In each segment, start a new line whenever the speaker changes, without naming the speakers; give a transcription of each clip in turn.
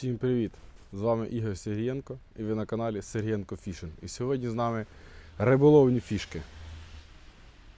Всім привіт! З вами Ігор Сергієнко і ви на каналі Сергієнко Фішинг. І сьогодні з нами риболовні фішки.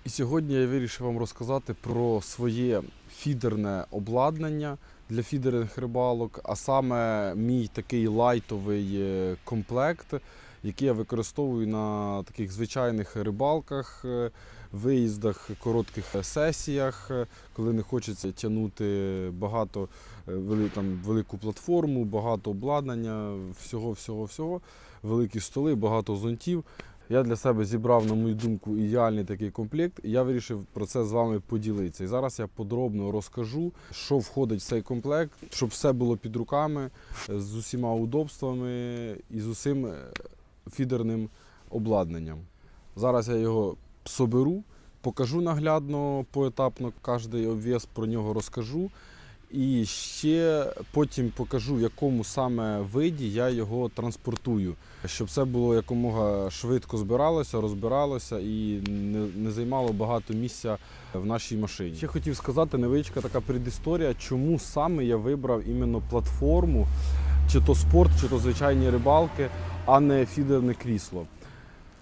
І сьогодні я вирішив вам розказати про своє фідерне обладнання для фідерних рибалок, а саме мій такий лайтовий е, комплект, який я використовую на таких звичайних рибалках, е, виїздах, коротких сесіях, коли не хочеться тягнути багато е, там, велику платформу, багато обладнання, всього, всього, всього, великі столи, багато зонтів. Я для себе зібрав, на мою думку, ідеальний такий комплект, і я вирішив про це з вами поділитися. І зараз я подробно розкажу, що входить в цей комплект, щоб все було під руками, е, з усіма удобствами і з усім е, фідерним обладнанням. Зараз я його соберу, покажу наглядно, поетапно кожний обв'яз про нього розкажу. І ще потім покажу, в якому саме виді я його транспортую, щоб це було якомога швидко збиралося, розбиралося і не, не займало багато місця в нашій машині. Ще хотів сказати невеличка така предісторія, чому саме я вибрав іменно платформу, чи то спорт, чи то звичайні рибалки, а не фідерне крісло.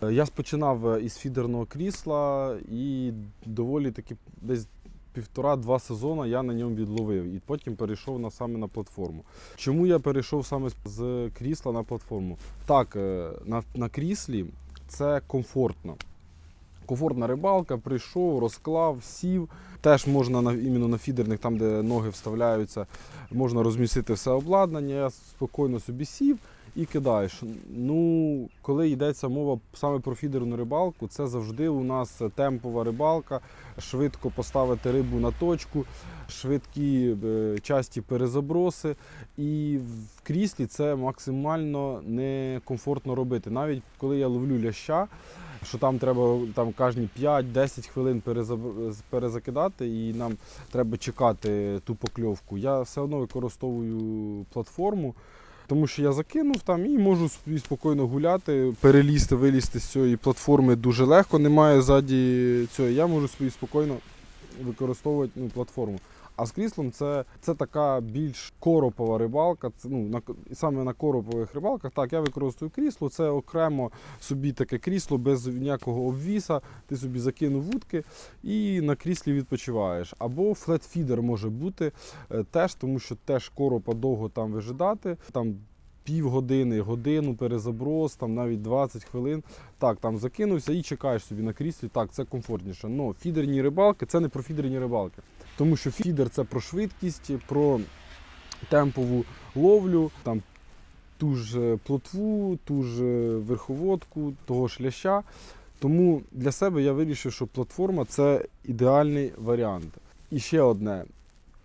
Е, Я спочинав е, із фідерного крісла і доволі таки десь півтора-два сезони я на ньому відловив і потім перейшов на саме на платформу. Чому я перейшов саме з крісла на платформу? Так, е, на, на кріслі це комфортно. Комфортна рибалка, прийшов, розклав, сів. Теж можна на, іменно на фідерних, там, де ноги вставляються, можна розмістити все обладнання. Я спокійно собі сів і кидаєш. Ну, коли йдеться мова саме про фідерну рибалку, це завжди у нас темпова рибалка, швидко поставити рибу на точку, швидкі е, часті перезаброси. І в кріслі це максимально некомфортно робити. Навіть коли я ловлю ляща, що там треба там кожні 5-10 хвилин перезакидати, і нам треба чекати ту покльовку. Я все одно використовую платформу. Тому що я закинув там і можу спокійно гуляти, перелізти, вилізти з цієї платформи дуже легко, немає ззаді цього. Я можу собі спокійно використовувати ну, платформу. А з кріслом це, це така більш коропова рибалка. Це, ну, на, саме на коропових рибалках. Так, я використовую крісло, це окремо собі таке крісло без ніякого обвіса. Ти собі закинув вудки і на кріслі відпочиваєш. Або флетфідер може бути е, теж, тому що теж коропа довго там вижидати. Там Півгодини, годину перезаброс, там навіть 20 хвилин. Так, там закинувся і чекаєш собі на кріслі. Так, це комфортніше. Но фідерні рибалки це не про фідерні рибалки. Тому що фідер це про швидкість, про темпову ловлю, там ту ж е, плотву, ту ж е, верховодку, того ж ляща. Тому для себе я вирішив, що платформа це ідеальний варіант. І ще одне.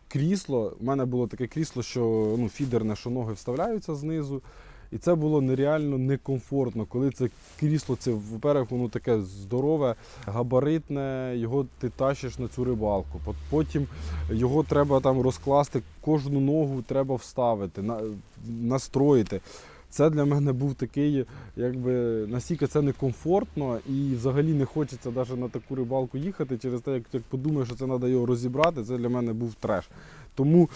Крісло, у мене було таке крісло, що ну, фідерне, що ноги вставляються знизу. І це було нереально некомфортно, коли це крісло, це во-первых, воно таке здорове, габаритне, його ти тащиш на цю рибалку. Потім його треба там розкласти, кожну ногу треба вставити, на- настроїти. Це для мене був такий, якби настільки це некомфортно і взагалі не хочеться навіть на таку рибалку їхати через те, як, як подумаєш, що це треба його розібрати, це для мене був треш. Тому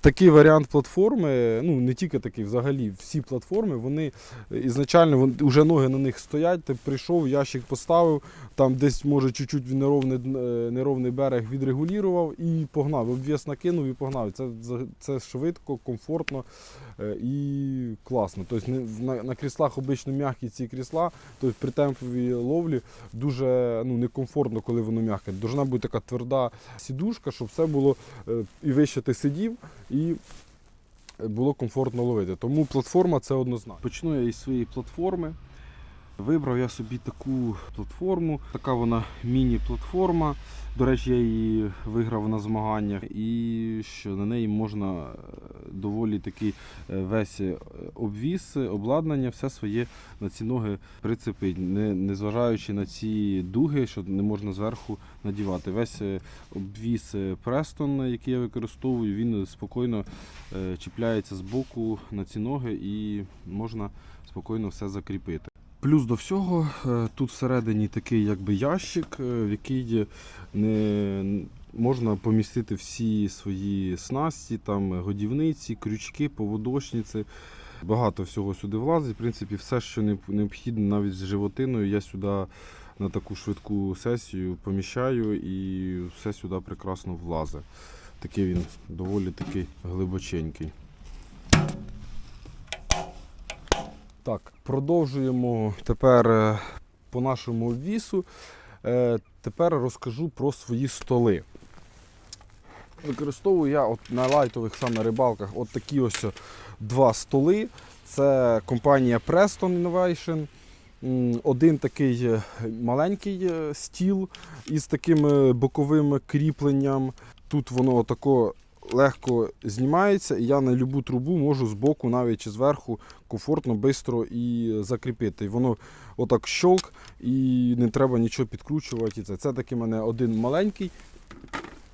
такий варіант платформи, ну не тільки такий, взагалі всі платформи, вони ізначально вон- вже ноги на них стоять. Ти прийшов, ящик поставив, там десь може чуть-чуть неровний, е, неровний берег відрегулював і погнав. Обв'яз накинув і погнав. Це, це швидко, комфортно е, і класно. Тобто на, на кріслах обично м'які ці крісла, тобто при темповій ловлі дуже ну, некомфортно, коли воно м'яке. Должна бути така тверда сідушка, щоб все було е, і вище ти сидів, і було комфортно ловити. Тому платформа це однозначно. Почну я із своєї платформи. Вибрав я собі таку платформу. Така вона міні-платформа. До речі, я її виграв на змаганнях, і що на неї можна е, доволі такий е, весь е, обвіз, обладнання, все своє на ці ноги прицепити, не, незважаючи на ці дуги, що не можна зверху надівати. Весь обвіз Preston, який я використовую, він спокійно чіпляється з боку на ці ноги і можна спокійно все закріпити. Плюс до всього, е, тут всередині такий якби ящик, е, в який не можна помістити всі свої снасті, там годівниці, крючки, поводочниці. Багато всього сюди влазить. В принципі, все, що необхідно, навіть з животиною, я сюди на таку швидку сесію поміщаю і все сюди прекрасно влазить. Такий він доволі такий глибоченький. Так, продовжуємо тепер е, по нашому вісу. Е, Тепер розкажу про свої столи. Використовую я от на лайтових саме рибалках от такі ось два столи. Це компанія Preston Innovation. Один такий е, маленький е, стіл із таким е, боковим кріпленням. Тут воно тако легко знімається, і я на любу трубу можу з боку навіть чи зверху комфортно, швидко і закріпити. Воно отак щолк, і не треба нічого підкручувати. Це, це такий в мене один маленький,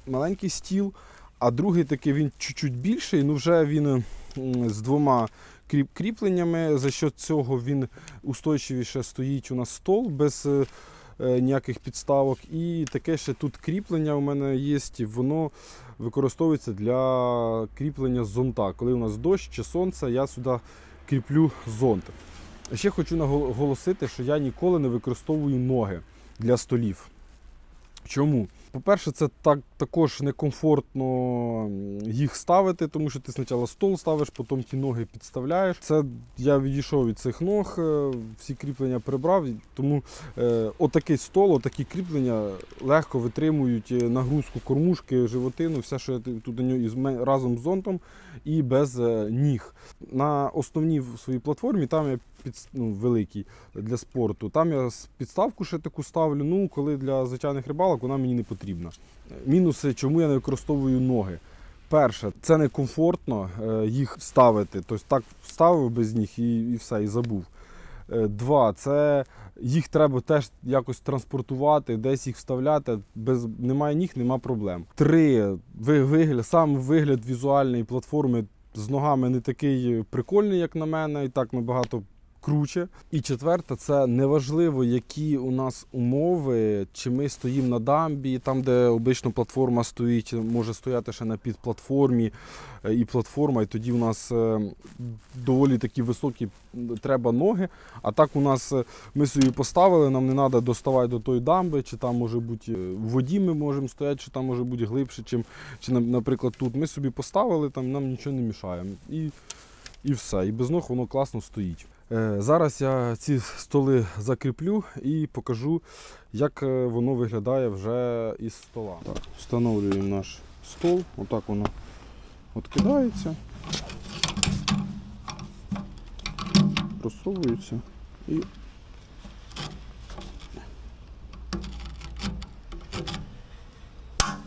маленький стіл, а другий такий він чуть-чуть більший, ну вже він з двома кріп- кріпленнями. За що цього він устойчивіше стоїть у нас стол без е, ніяких підставок. І таке ще тут кріплення у мене є, воно використовується для кріплення зонта. Коли у нас дощ чи сонце, я сюди кріплю зонт. Ще хочу наголосити, що я ніколи не використовую ноги для столів. Чому? По-перше, це так, також некомфортно їх ставити, тому що ти спочатку стол ставиш, потім ті ноги підставляєш. Це я відійшов від цих ног, е, всі кріплення прибрав. Тому е, отакий стол, отакі кріплення легко витримують е, нагрузку кормушки, животину, все, що я тут нього разом з зонтом і без е, ніг. На основній своїй платформі там я під, ну, великий для спорту. Там я підставку ще таку ставлю. Ну, коли для звичайних рибалок вона мені не потрібна. Мінуси, чому я не використовую ноги. Перше, це некомфортно е, їх ставити. Тобто так вставив без ніг і, і все, і забув. Е, Два, це їх треба теж якось транспортувати, десь їх вставляти. Без немає ніг, нема проблем. Три, ви- вигляд, сам вигляд візуальної платформи з ногами не такий прикольний, як на мене, і так набагато круче. І четверте, це неважливо, які у нас умови, чи ми стоїмо на дамбі, там, де обично платформа стоїть, може стояти ще на підплатформі е, і платформа, і тоді у нас е, доволі такі високі треба ноги. А так у нас е, ми собі поставили, нам не треба доставати до тої дамби, чи там може бути в воді ми можемо стояти, чи там може бути глибше, чим, чи, на- наприклад, тут. Ми собі поставили, там нам нічого не мішає. І, і все. І без ног воно класно стоїть. Е, Зараз я ці столи закріплю і покажу, як е, воно виглядає вже із стола. Так, встановлюємо наш стол, отак воно відкидається, просовується і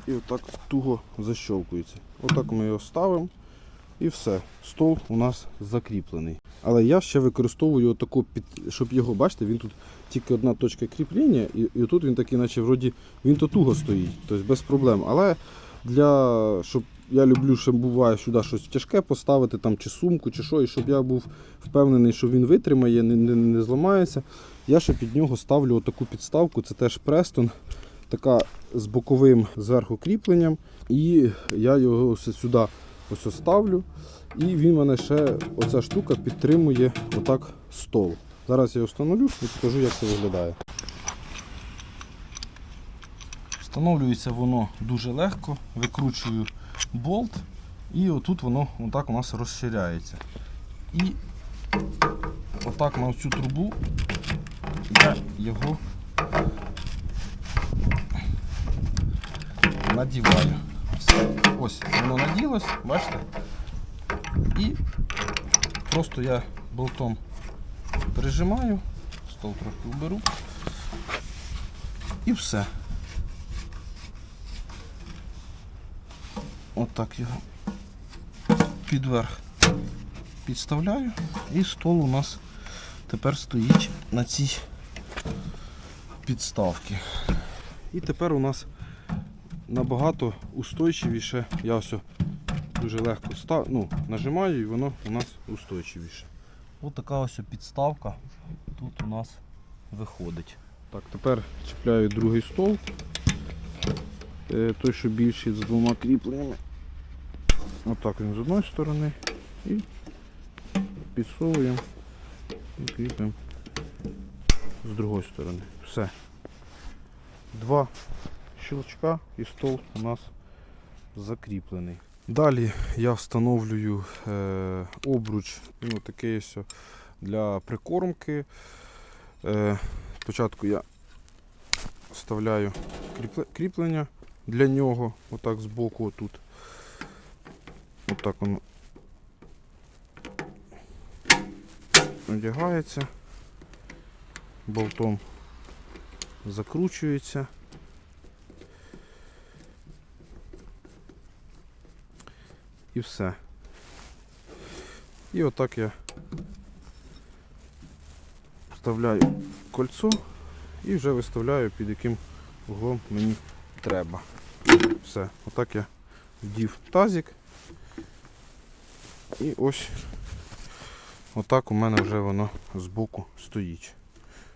і отак туго защовкується. Отак ми його ставимо і все. Стол у нас закріплений. Але я ще використовую таку під, щоб його, бачите, він тут тільки одна точка кріплення, і, і тут він такий, наче вроді, він то туго стоїть, тобто без проблем. Але для щоб я люблю, що буває сюди щось тяжке поставити, там чи сумку, чи що, і щоб я був впевнений, що він витримає, не, не, не зламається. Я ще під нього ставлю таку підставку, це теж Preston, така з боковим зверху кріпленням. І я його сюди ось ось ставлю. І він мене ще, оця штука підтримує отак стол. Зараз я його встановлю і покажу, як це виглядає. Встановлюється воно дуже легко, викручую болт, і отут воно отак у нас розширяється. І отак на цю трубу я його надіваю. Все. Ось воно наділось, бачите? І просто я болтом прижимаю, стол трохи уберу. І все. Отак його підверх підставляю і стол у нас тепер стоїть на цій підставці. І тепер у нас набагато устойчивіше. Я ось дуже легко став, ну, нажимаю і воно у нас устойчивіше. Ось така ось підставка тут у нас виходить. Так, тепер чіпляю другий стол.
е, той, що більший з двома кріпленнями. Отак він з одної сторони і підсовуємо і кріпимо з другої сторони. Все. Два щелчка і стол у нас закріплений.
Далі я встановлюю е, обруч ну, такий ось для прикормки. Е, спочатку я вставляю кріплення для нього, отак збоку отут. Отак воно одягається, болтом закручується. І все. І отак я вставляю кольцо і вже виставляю під яким углом мені треба. Все. Отак я вдів тазик. І ось отак у мене вже воно збоку стоїть.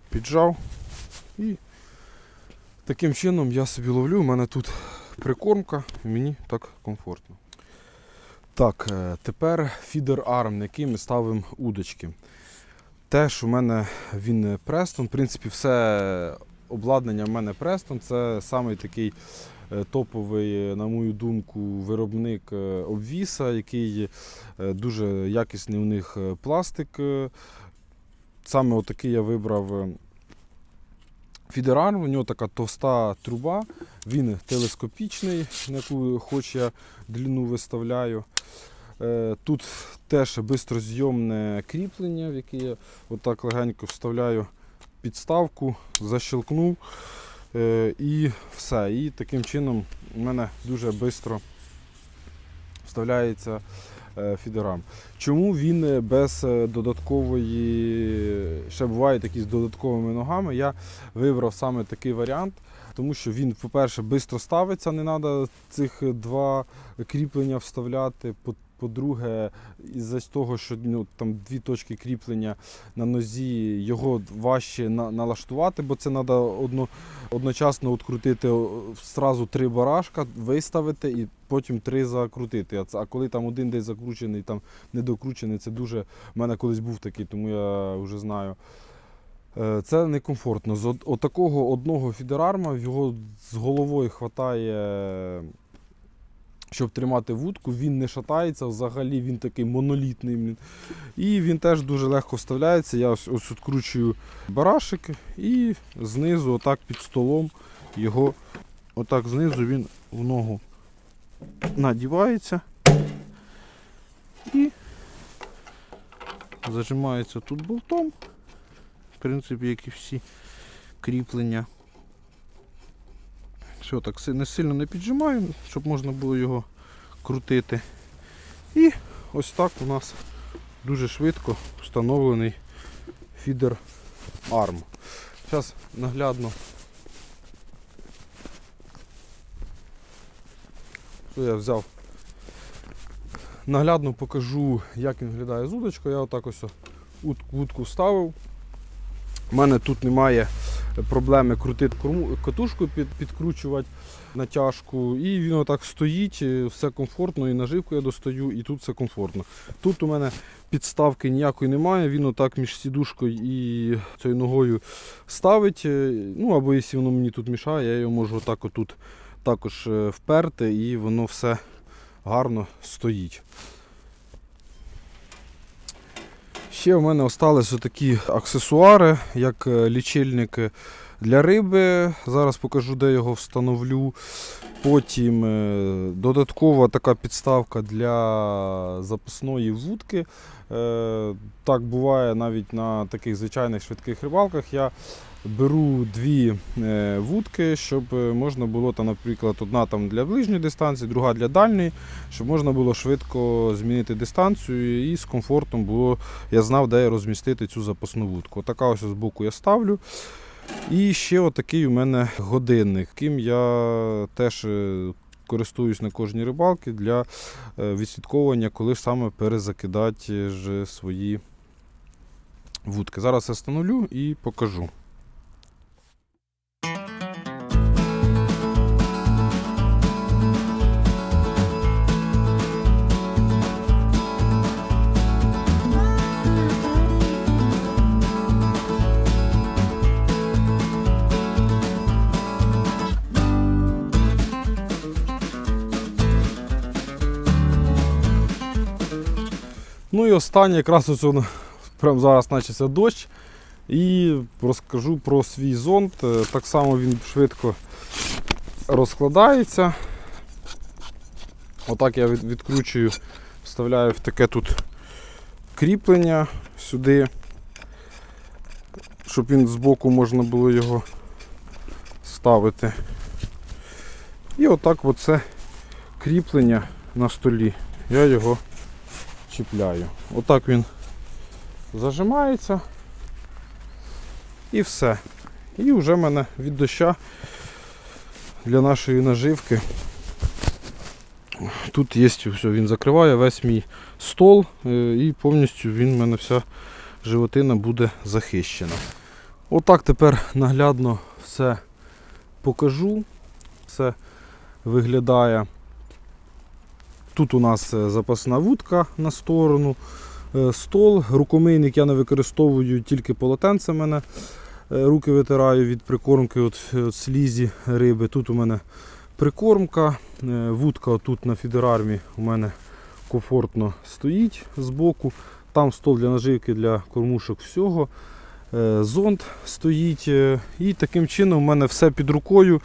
Піджав і таким чином я собі ловлю. У мене тут прикормка, мені так комфортно. Так, е, тепер фідер арм, на який ми ставимо удочки. Теж у мене він Престон. В принципі, все обладнання в мене Престон. Це самий такий е, топовий, е, на мою думку, виробник е, обвіса, який е, дуже якісний у них е, пластик. е. Саме отакий я вибрав фідерарм. У нього така товста труба, він телескопічний, на яку хоч я длину виставляю. Е, Тут теж бистрозйомне кріплення, в яке я отак легенько вставляю підставку, защелкнув е, і все. І таким чином у мене дуже швидко вставляється фідерам. Чому він е, без е, додаткової, ще буває такі з додатковими ногами, я вибрав саме такий варіант. Тому що він, по-перше, швидко ставиться, не треба цих два кріплення вставляти. По- По-друге, із-за того, що ну, там дві точки кріплення на нозі, його важче на- налаштувати, бо це треба одно, одночасно відкрутити зразу три барашка, виставити і потім три закрутити. А, це- а коли там один десь закручений, там недокручений, це дуже. У мене колись був такий, тому я вже знаю. Е, Це некомфортно. З от- отакого одного фідерарма його з головою хватає, щоб тримати вудку. Він не шатається, взагалі він такий монолітний. І він теж дуже легко вставляється. Я ось, ось відкручую барашик і знизу, отак під столом, його отак знизу він в ногу надівається і зажимається тут болтом в принципі, як і всі кріплення. Все, так не сильно не піджимаю, щоб можна було його крутити. І ось так у нас дуже швидко встановлений фідер арм. Зараз наглядно. Що я взяв? Наглядно покажу, як він виглядає з удочкою. Я отак ось вудку вставив. У мене тут немає проблеми крутити катушку, під, підкручувати натяжку. І він отак стоїть, е, все комфортно, і наживку я достаю, і тут все комфортно. Тут у мене підставки ніякої немає, він отак між сідушкою і цією ногою ставить. Е, Ну або якщо воно мені тут мішає, я його можу отак отут також е, вперти і воно все гарно стоїть. Ще в мене остались такі аксесуари, як лічильники для риби. Зараз покажу, де його встановлю. Потім е, додаткова така підставка для запасної вудки. Е, Так буває навіть на таких звичайних швидких рибалках. Я беру дві е, вудки, щоб е, можна було, там, наприклад, одна там для ближньої дистанції, друга для дальньої, щоб можна було швидко змінити дистанцію і з комфортом було, я знав, де розмістити цю запасну вудку. Отака ось збоку я ставлю. І ще отакий у мене годинник, яким я теж е, користуюсь на кожній рибалці для відслідковування, коли саме перезакидати свої вудки. Зараз я встановлю і покажу. Останнє, якраз ось прямо зараз почався дощ. І розкажу про свій зонт. Е, Так само він швидко розкладається. Отак я відкручую, вставляю в таке тут кріплення сюди, щоб він збоку можна було його ставити. І отак оце кріплення на столі. Я його чіпляю. Отак він зажимається. І все. І вже в мене від доща для нашої наживки. Тут є все, він закриває весь мій стол е, і повністю він в мене вся животина буде захищена. Отак тепер наглядно все покажу. Все виглядає. Тут у нас е, запасна вудка на сторону, е, стол, рукомийник я не використовую, тільки полотенце мене. Е, Руки витираю від прикормки от, от слізі риби. Тут у мене прикормка, вудка тут на фідерармі у мене комфортно стоїть збоку. Там стол для наживки для кормушок всього. Е, Зонд стоїть. е, І таким чином у мене все під рукою.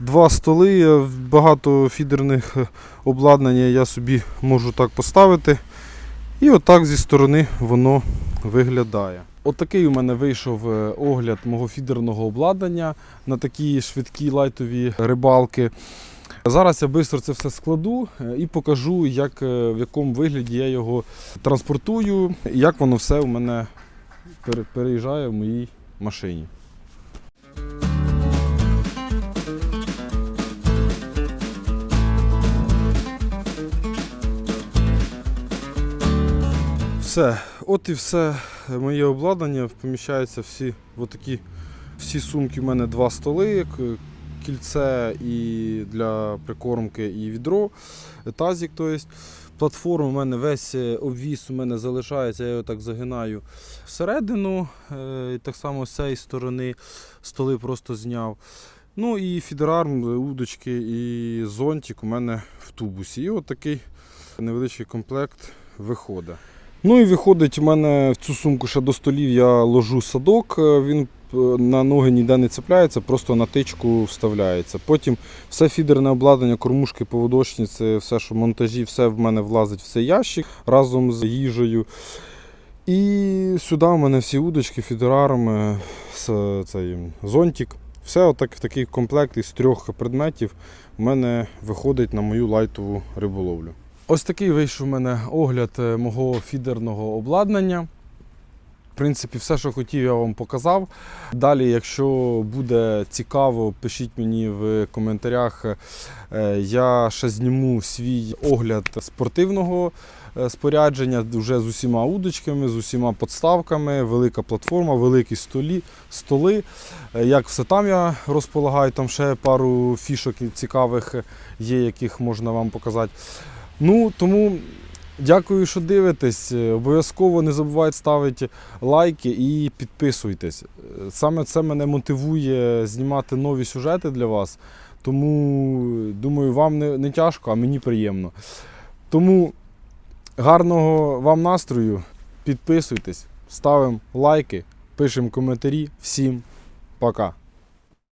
Два столи, е, багато фідерних обладнання я собі можу так поставити. І отак зі сторони воно виглядає. Отакий у мене вийшов огляд мого фідерного обладнання на такі швидкі лайтові рибалки. Зараз я швидко це все складу і покажу, як, в якому вигляді я його транспортую, і як воно все у мене переїжджає в моїй машині. Все, от і все моє обладнання. Поміщаються всі отакі всі сумки. У мене два столи, кільце і для прикормки, і відро, тазик. То. Платформа у мене весь е, обвіс у мене залишається, я його так загинаю всередину. е, Так само з цієї сторони столи просто зняв. Ну і фідерарм, удочки і зонтик у мене в тубусі. І от такий невеличкий комплект виходить. Ну і виходить, у мене в цю сумку ще до столів я ложу садок, е, він е, на ноги ніде не цепляється, просто на тичку вставляється. Потім все фідерне обладнання, кормушки, поводочниці, все, що монтажі, все в мене влазить в цей ящик разом з їжею. І сюди у мене всі удочки, фідерарми, цей зонтик. Все отак, такий комплект із трьох предметів у мене виходить на мою лайтову риболовлю. Ось такий вийшов у мене огляд е, мого фідерного обладнання. В принципі, все, що хотів, я вам показав. Далі, якщо буде цікаво, пишіть мені в коментарях. Е, Я ще зніму свій огляд спортивного е, спорядження вже з усіма удочками, з усіма подставками, велика платформа, великі столі, столи. Як все там я розполагаю, там ще пару фішок цікавих є, яких можна вам показати. Ну, тому дякую, що дивитесь. Е, Обов'язково не забувайте ставити лайки і підписуйтесь. Е, Саме це мене мотивує знімати нові сюжети для вас. Тому думаю, вам не, не тяжко, а мені приємно. Тому гарного вам настрою, підписуйтесь, ставимо лайки, пишемо коментарі. Всім пока!